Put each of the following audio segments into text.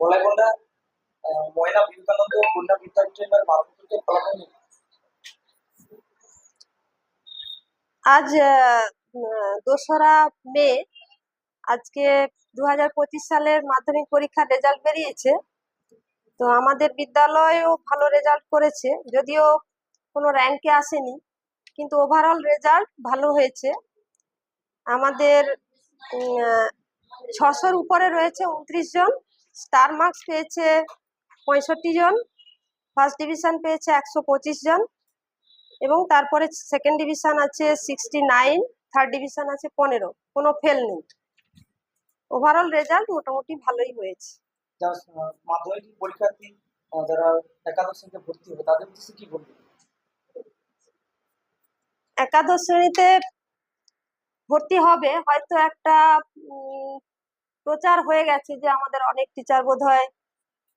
ময়না বিবেকানন্দ কন্যা বিদ্যাপীঠের ফলাফল আজ দোসরা মে, আজকে দু হাজার পঁচিশ সালের মাধ্যমিক পরীক্ষার রেজাল্ট বেরিয়েছে। তো আমাদের বিদ্যালয়ও ভালো রেজাল্ট করেছে, যদিও কোনো র্যাঙ্কে আসেনি, কিন্তু ওভারঅল রেজাল্ট ভালো হয়েছে। আমাদের ছশোর উপরে রয়েছে, উনত্রিশ জন। স্টার মার্কস পেয়েছে পঁয়ষট্টি জন ফার্স্ট ডিভিশন পেয়েছে একশো পঁচিশ জন এবং তারপরে সেকেন্ড ডিভিশন আছে সিক্সটি নাইন থার্ড ডিভিশন আছে পনেরো। কোনো ফেল নেই। ওভারঅল রেজাল্ট মোটামুটি ভালোই হয়েছে। মাধ্যমিক পরীক্ষার্থী যারা একাদশ শ্রেণীতে ভর্তি হবে তাদের উদ্দেশ্যে কি বলবে? একাদশ শ্রেণীতে ভর্তি হবে হয়তো একটা প্রচার হয়ে গেছে যে আমাদের অনেক টিচার বোধ হয়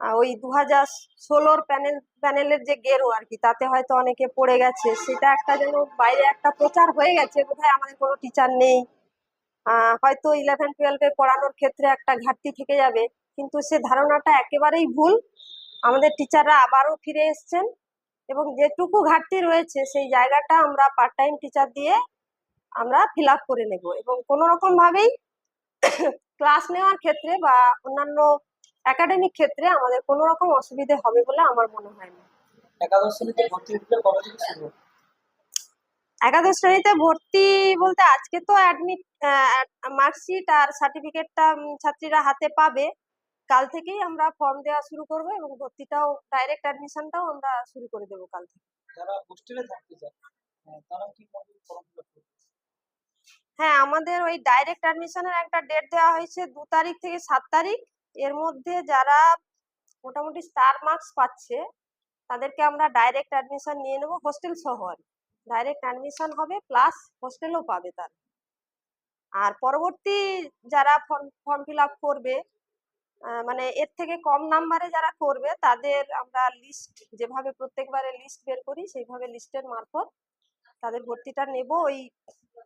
ওই দু হাজার ষোলোর প্যানেল প্যানেলের যে গেরো আর কি, তাতে হয়তো অনেকে পড়ে গেছে। সেটা একটা যেন বাইরে একটা প্রচার হয়ে গেছে, বোধহয় আমাদের কোনো টিচার নেই। হয়তো ইলেভেন টুয়েলভে পড়ানোর ক্ষেত্রে একটা ঘাটতি থেকে যাবে, কিন্তু সে ধারণাটা একেবারেই ভুল। আমাদের টিচাররা আবারও ফিরে এসছেন এবং যেটুকু ঘাটতি রয়েছে, সেই জায়গাটা আমরা পার্ট টাইম টিচার দিয়ে আমরা ফিল করে নেব। এবং কোনো রকম ভাবেই ক্লাস নেওয়ার ক্ষেত্রে বা অন্যান্য একাডেমিক ক্ষেত্রে আমাদের কোনো রকম অসুবিধে হবে বলে আমার মনে হয় না। একাদশ শ্রেণীতে ভর্তি হতে কবে থেকে শুরু? একাদশ শ্রেণীতে ভর্তি বলতে আজকে তো অ্যাডমিট মার্কশিট আর সার্টিফিকেটটা ছাত্রীরা হাতে পাবে। কাল থেকেই আমরা ফর্ম দেওয়া শুরু করব এবং ভর্তিটাও ডাইরেক্ট অ্যাডমিশনটাও আমরা শুরু করে দেবো কাল থেকে। যারা হোস্টেলে থাকতে চায় তারা কি ফর্ম ফিল আপ করবে? হ্যাঁ আমাদের ওই ডাইরেক্ট অ্যাডমিশনের একটা ডেট দেওয়া হয়েছে দু তারিখ থেকে সাত তারিখ। এর মধ্যে যারা মোটামুটি স্টার মার্কস পাচ্ছে, তাদেরকে আমরা ডাইরেক্ট অ্যাডমিশন নিয়ে নেব হোস্টেল সহ। আর ডাইরেক্ট অ্যাডমিশন হবে প্লাস হোস্টেলও পাবে তার। আর পরবর্তী যারা ফর্ম ফর্ম ফিল আপ করবে মানে এর থেকে কম নাম্বারে যারা করবে, তাদের আমরা লিস্ট যেভাবে প্রত্যেকবারে লিস্ট বের করি, সেইভাবে লিস্টের মারফত তাদের ভর্তিটা নেব। ওই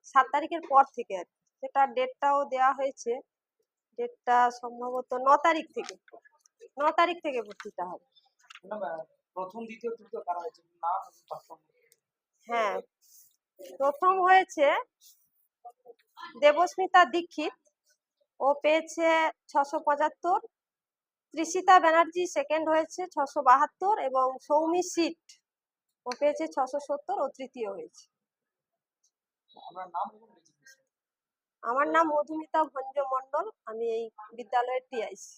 সাত তারিখের পর থেকে আর। সেটা ডেটটাও দেওয়া হয়েছে। ডেটটা সম্ভবত ন তারিখ থেকে। ন তারিখ থেকে ভর্তিটা হবে। প্রথম দ্বিতীয় তৃতীয় কারা হয়েছে? নাম হ্যাঁ। প্রথম হয়েছে দেবস্মিতা দীক্ষিত। ও পেয়েছে ছশো পঁচাত্তর। ত্রিষিতা ব্যানার্জি সেকেন্ড হয়েছে ছশো বাহাত্তর এবং সৌমি সিট। ও পেয়েছে ছশো সত্তর। ও তৃতীয় হয়েছে আপনার নাম এবং রেজিগনেশন আমার নাম মধুমিতা ভঞ্জ মন্ডল আমি এই বিদ্যালয়ের টিআইসি।